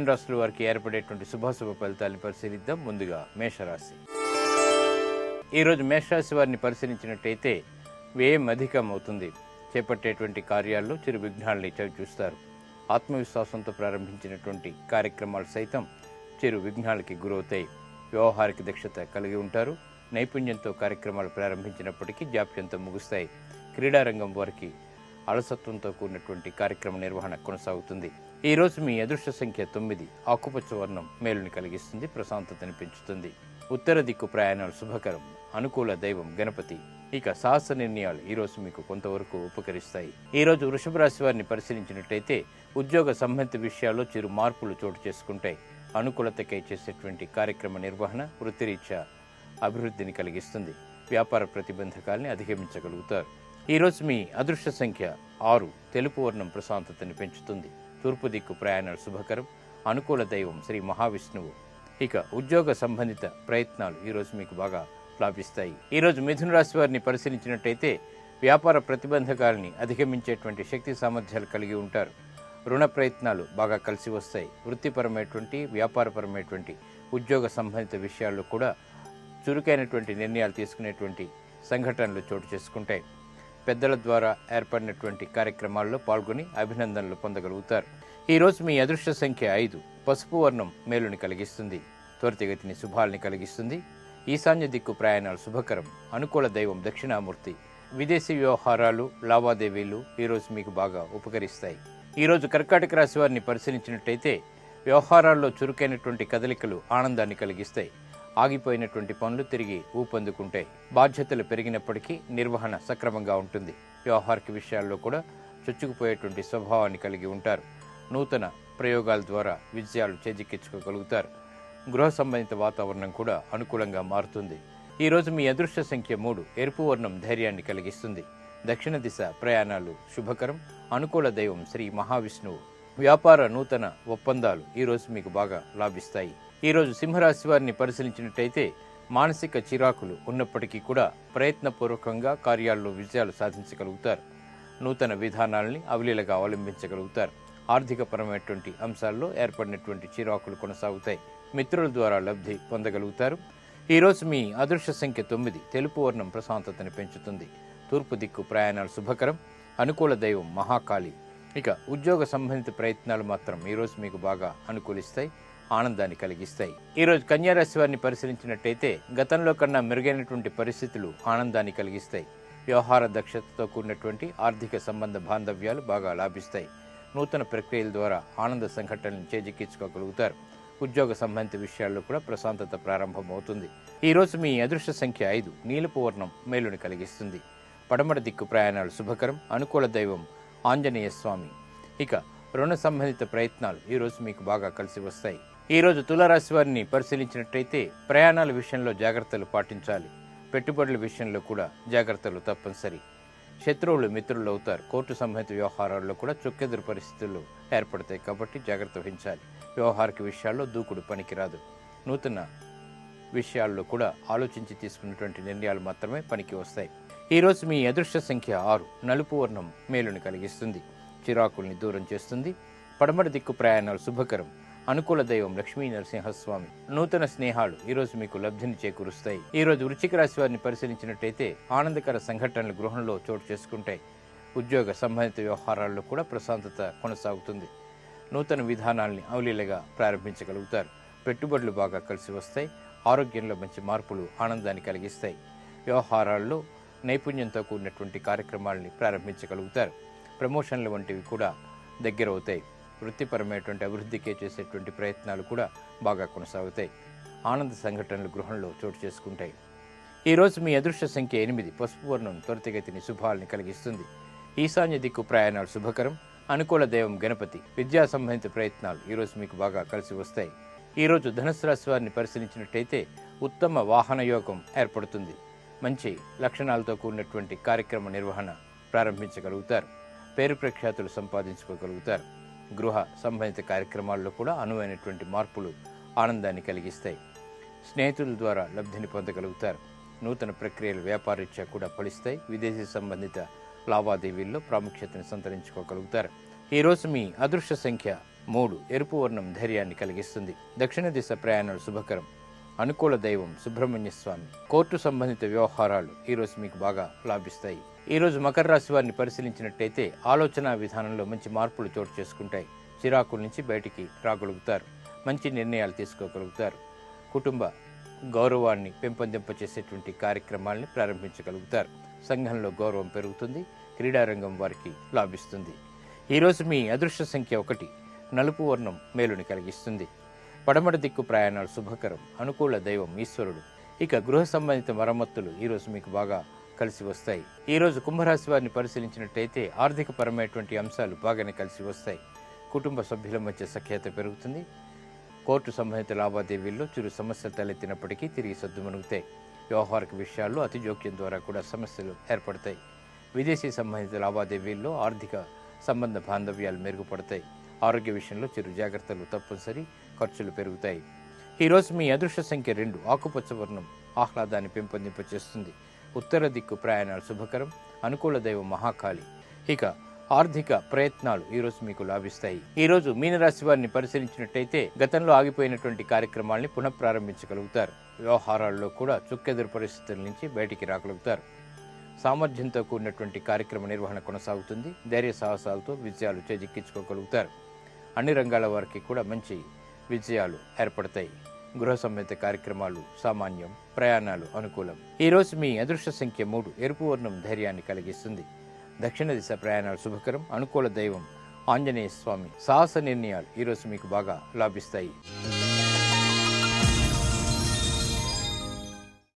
పన్నెండు రాశుల వారికి ఏర్పడేటువంటి శుభాశుభ ఫలితాలను పరిశీలిద్దాం. ముందుగా మేషరాశి. ఈరోజు మేషరాశి వారిని పరిశీలించినట్టయితే వ్యయం అధికం అవుతుంది చేపట్టేటువంటి కార్యాల్లో చిరు విఘ్నాలని చవి చూస్తారు. ఆత్మవిశ్వాసంతో ప్రారంభించినటువంటి కార్యక్రమాలు సైతం చిరు విఘ్నాలకి గురవుతాయి. వ్యవహారిక దక్షత కలిగి ఉంటారు. నైపుణ్యంతో కార్యక్రమాలు ప్రారంభించినప్పటికీ జాప్యంతో ముగుస్తాయి. క్రీడారంగం వారికి అలసత్వంతో కూడినటువంటి కార్యక్రమ నిర్వహణ కొనసాగుతుంది. ఈరోజు మీ అదృష్ట సంఖ్య తొమ్మిది. ఆకుపచ్చ వర్ణం మేలుని కలిగిస్తుంది ప్రశాంతతని పెంచుతుంది. ఉత్తర దిక్కు ప్రయాణాలు శుభకరం అనుకూల దైవం గణపతి. ఇక సాహస నిర్ణయాలు ఈరోజు మీకు కొంతవరకు ఉపకరిస్తాయి. ఈ రోజు వృషభ రాశి వారిని పరిశీలించినట్టయితే ఉద్యోగ సంబంధిత విషయాల్లో చిరు మార్పులు చోటు చేసుకుంటాయి. అనుకూలతకై చేసేటువంటి కార్యక్రమ నిర్వహణ వృత్తిరీత్యా అభివృద్ధిని కలిగిస్తుంది. వ్యాపార ప్రతిబంధకాల్ని అధిగమించగలుగుతారు. ఈరోజు మీ అదృష్ట సంఖ్య ఆరు. తెలుపు వర్ణం ప్రశాంతతని పెంచుతుంది. తూర్పు దిక్కు ప్రయాణాలు శుభకరం. అనుకూల దైవం శ్రీ మహావిష్ణువు. ఇక ఉద్యోగ సంబంధిత ప్రయత్నాలు ఈరోజు మీకు బాగా లాభిస్తాయి. ఈరోజు మిథున రాశి వారిని పరిశీలించినట్టయితే వ్యాపార ప్రతిబంధకాలని అధిగమించేటువంటి శక్తి సామర్థ్యాలు కలిగి ఉంటారు. రుణ ప్రయత్నాలు బాగా కలిసి వస్తాయి. వృత్తిపరమైనటువంటి వ్యాపారపరమైనటువంటి ఉద్యోగ సంబంధిత విషయాల్లో కూడా చురుకైనటువంటి నిర్ణయాలు తీసుకునేటువంటి సంఘటనలు చోటు చేసుకుంటాయి. పెద్దల ద్వారా ఏర్పడినటువంటి కార్యక్రమాల్లో పాల్గొని అభినందనలు పొందగలుగుతారు. ఈరోజు మీ అదృష్ట సంఖ్య ఐదు. పసుపు వర్ణం మేలుని కలిగిస్తుంది. త్వరితగతిని శుభాల్ని కలిగిస్తుంది. ఈశాన్య దిక్కు ప్రయాణాలు శుభకరం. అనుకూల దైవం దక్షిణామూర్తి. విదేశీ వ్యవహారాలు లావాదేవీలు ఈరోజు మీకు బాగా ఉపకరిస్తాయి. ఈరోజు కర్కాటక రాశి వారిని పరిశీలించినట్టయితే వ్యవహారాల్లో చురుకైనటువంటి కదలికలు ఆనందాన్ని కలిగిస్తాయి. ఆగిపోయినటువంటి పనులు తిరిగి ఊపందుకుంటాయి బాధ్యతలు పెరిగినప్పటికీ నిర్వహణ సక్రమంగా ఉంటుంది. వ్యవహారిక విషయాల్లో కూడా చొచ్చుకుపోయేటువంటి స్వభావాన్ని కలిగి ఉంటారు. నూతన ప్రయోగాల ద్వారా విజయాలు చేజిక్కించుకోగలుగుతారు. గృహ సంబంధిత వాతావరణం కూడా అనుకూలంగా మారుతుంది. ఈ రోజు మీ అదృష్ట సంఖ్య మూడు ఎరుపు వర్ణం ధైర్యాన్ని కలిగిస్తుంది. దక్షిణ దిశ ప్రయాణాలు శుభకరం. అనుకూల దైవం శ్రీ మహావిష్ణువు. వ్యాపార నూతన ఒప్పందాలు ఈ రోజు మీకు బాగా లాభిస్తాయి. ఈరోజు సింహరాశి వారిని పరిశీలించినట్టయితే మానసిక చిరాకులు ఉన్నప్పటికీ కూడా ప్రయత్నపూర్వకంగా కార్యాల్లో విజయాలు సాధించగలుగుతారు. నూతన విధానాల్ని అవలీలగా అవలంబించగలుగుతారు. ఆర్థికపరమైనటువంటి అంశాల్లో ఏర్పడినటువంటి చిరాకులు కొనసాగుతాయి. మిత్రుల ద్వారా లబ్ధి పొందగలుగుతారు. ఈరోజు మీ అదృశ్య సంఖ్య తొమ్మిది. తెలుపు వర్ణం ప్రశాంతతని పెంచుతుంది. తూర్పు దిక్కు ప్రయాణాలు శుభకరం. అనుకూల దైవం మహాకాళి. ఇక ఉద్యోగ సంబంధిత ప్రయత్నాలు మాత్రం ఈరోజు మీకు బాగా అనుకూలిస్తాయి. ఆనందాన్ని కలిగిస్తాయి. ఈరోజు కన్యారాశి వారిని పరిశీలించినట్టయితే గతంలో కన్నా మెరుగైనటువంటి పరిస్థితులు ఆనందాన్ని కలిగిస్తాయి. వ్యవహార దక్షతతో కూడినటువంటి ఆర్థిక సంబంధ బాంధవ్యాలు బాగా లాభిస్తాయి. నూతన ప్రక్రియల ద్వారా ఆనంద సంఘటనలను చేజిక్కించుకోగలుగుతారు. ఉద్యోగ సంబంధిత విషయాల్లో కూడా ప్రశాంతత ప్రారంభమవుతుంది. ఈరోజు మీ అదృష్ట సంఖ్య ఐదు. నీలపు వర్ణం మేలుని కలిగిస్తుంది. పడమర దిక్కు ప్రయాణాలు శుభకరం. అనుకూల దైవం ఆంజనేయ స్వామి. ఇక రుణ సంబంధిత ప్రయత్నాలు ఈ రోజు మీకు బాగా కలిసి వస్తాయి. ఈరోజు తులారాశి వారిని పరిశీలించినట్టయితే ప్రయాణాల విషయంలో జాగ్రత్తలు పాటించాలి. పెట్టుబడుల విషయంలో కూడా జాగ్రత్తలు తప్పనిసరి. శత్రువులు మిత్రులు అవుతారు. కోర్టు సంబంధిత వ్యవహారాల్లో కూడా చుక్కెదురు పరిస్థితులు ఏర్పడతాయి కాబట్టి జాగ్రత్త వహించాలి. వ్యవహారిక విషయాల్లో దూకుడు పనికిరాదు. నూతన విషయాల్లో కూడా ఆలోచించి తీసుకున్నటువంటి నిర్ణయాలు మాత్రమే పనికి వస్తాయి. ఈరోజు మీ అదృష్ట సంఖ్య ఆరు. నలుపు వర్ణం మేలుని కలిగిస్తుంది. చిరాకుల్ని దూరం చేస్తుంది. పడమర దిక్కు ప్రయాణాలు శుభకరం. అనుకూల దైవం లక్ష్మీ నరసింహస్వామి. నూతన స్నేహాలు ఈరోజు మీకు లబ్ధిని చేకూరుస్తాయి. ఈరోజు వృచ్చిక రాశి వారిని పరిశీలించినట్టయితే ఆనందకర సంఘటనలు గృహంలో చోటు చేసుకుంటాయి. ఉద్యోగ సంబంధిత వ్యవహారాల్లో కూడా ప్రశాంతత కొనసాగుతుంది. నూతన విధానాల్ని అవలీలగా ప్రారంభించగలుగుతారు. పెట్టుబడులు బాగా కలిసి వస్తాయి. ఆరోగ్యంలో మంచి మార్పులు ఆనందాన్ని కలిగిస్తాయి. వ్యవహారాల్లో నైపుణ్యంతో కూడినటువంటి కార్యక్రమాలని ప్రారంభించగలుగుతారు. ప్రమోషన్లు వంటివి కూడా దగ్గరవుతాయి. వృత్తిపరమైనటువంటి అభివృద్ధికే చేసేటువంటి ప్రయత్నాలు కూడా బాగా కొనసాగుతాయి. ఆనంద సంఘటనలు గృహంలో చోటు చేసుకుంటాయి. ఈరోజు మీ అదృష్ట సంఖ్య ఎనిమిది. పసుపు వర్ణం త్వరితగతిని శుభాలని కలిగిస్తుంది. ఈశాన్య దిక్కు ప్రయాణాలు శుభకరం. అనుకూల దైవం గణపతి. విద్యా సంబంధిత ప్రయత్నాలు ఈరోజు మీకు బాగా కలిసి వస్తాయి. ఈ రోజు ధనుసు రాశి వారిని పరిశీలించినట్టయితే ఉత్తమ వాహన యోగం ఏర్పడుతుంది. మంచి లక్షణాలతో కూడినటువంటి కార్యక్రమ నిర్వహణ ప్రారంభించగలుగుతారు. పేరు ప్రఖ్యాతులు సంపాదించుకోగలుగుతారు. గృహ సంబంధిత కార్యక్రమాల్లో కూడా అనువైనటువంటి మార్పులు ఆనందాన్ని కలిగిస్తాయి. స్నేహితుల ద్వారా లబ్ధిని పొందగలుగుతారు. నూతన ప్రక్రియలు వ్యాపారీత్యా కూడా ఫలిస్తాయి. విదేశీ సంబంధిత లావాదేవీల్లో ప్రాముఖ్యతను సంతరించుకోగలుగుతారు. ఈరోజు మీ అదృష్ట సంఖ్య మూడు. ఎరుపు వర్ణం ధైర్యాన్ని కలిగిస్తుంది. దక్షిణ దిశ ప్రయాణాలు శుభకరం. అనుకూల దైవం సుబ్రహ్మణ్య స్వామి. కోర్టు సంబంధిత వ్యవహారాలు ఈరోజు మీకు బాగా లాభిస్తాయి. ఈరోజు మకర రాశి వారిని పరిశీలించినట్టయితే ఆలోచన విధానంలో మంచి మార్పులు చోటు చేసుకుంటాయి. చిరాకుల నుంచి బయటికి రాగలుగుతారు. మంచి నిర్ణయాలు తీసుకోగలుగుతారు. కుటుంబ గౌరవాన్ని పెంపొందింపచేసేటువంటి కార్యక్రమాల్ని ప్రారంభించగలుగుతారు. సంఘంలో గౌరవం పెరుగుతుంది. క్రీడారంగం వారికి లాభిస్తుంది. ఈరోజు మీ అదృష్ట సంఖ్య ఒకటి నలుపు వర్ణం మేలుని కలిగిస్తుంది. పడమట దిక్కు ప్రయాణాలు శుభకరం. అనుకూల దైవం ఈశ్వరుడు. ఇక గృహ సంబంధిత మరమ్మతులు ఈరోజు మీకు బాగా కలిసి వస్తాయి. ఈరోజు కుంభరాశి వారిని పరిశీలించినట్టయితే ఆర్థిక పరమైనటువంటి అంశాలు బాగానే కలిసి వస్తాయి. కుటుంబ సభ్యుల మధ్య సఖ్యత పెరుగుతుంది. కోర్టు సంబంధిత లావాదేవీల్లో చిరు సమస్యలు తలెత్తినప్పటికీ తిరిగి సద్దుమణుగుతాయి వ్యవహారిక విషయాల్లో అతి జోక్యం ద్వారా కూడా సమస్యలు ఏర్పడతాయి. విదేశీ సంబంధిత లావాదేవీల్లో ఆర్థిక సంబంధ బాంధవ్యాలు మెరుగుపడతాయి. ఆరోగ్య విషయంలో చిరు జాగ్రత్తలు తప్పనిసరి ఖర్చులు పెరుగుతాయి. ఈరోజు మీ అదృష్ట సంఖ్య రెండు ఆకుపచ్చ వర్ణం ఆహ్లాదాన్ని పెంపొందింపచేస్తుంది. ఉత్తర దిక్కు ప్రయాణాలు శుభకరం. అనుకూల దైవం మహాకాళి. ఇక ఆర్థిక ప్రయత్నాలు ఈరోజు మీకు లాభిస్తాయి. ఈరోజు మీనరాశి వారిని పరిశీలించినట్టయితే గతంలో ఆగిపోయినటువంటి కార్యక్రమాల్ని పునఃప్రారంభించగలుగుతారు. వ్యవహారాల్లో కూడా చుక్కెదురు పరిస్థితుల నుంచి బయటికి రాగలుగుతారు. సామర్థ్యంతో కూడినటువంటి కార్యక్రమ నిర్వహణ కొనసాగుతుంది. ధైర్య సాహసాలతో విజయాలు చేజిక్కించుకోగలుగుతారు. అన్ని రంగాల వారికి కూడా మంచి విజయాలు ఏర్పడతాయి. గృహ సంబంధిత కార్యక్రమాలు సామాన్యం ప్రయాణాలు అనుకూలం. ఈరోజు మీ అదృష్ట సంఖ్య మూడు ఎరుపు వర్ణం ధైర్యాన్ని కలిగిస్తుంది. దక్షిణ దిశ ప్రయాణాలు శుభకరం అనుకూల దైవం ఆంజనేయ స్వామి సాహస నిర్ణయాలు ఈరోజు మీకు బాగా లాభిస్తాయి.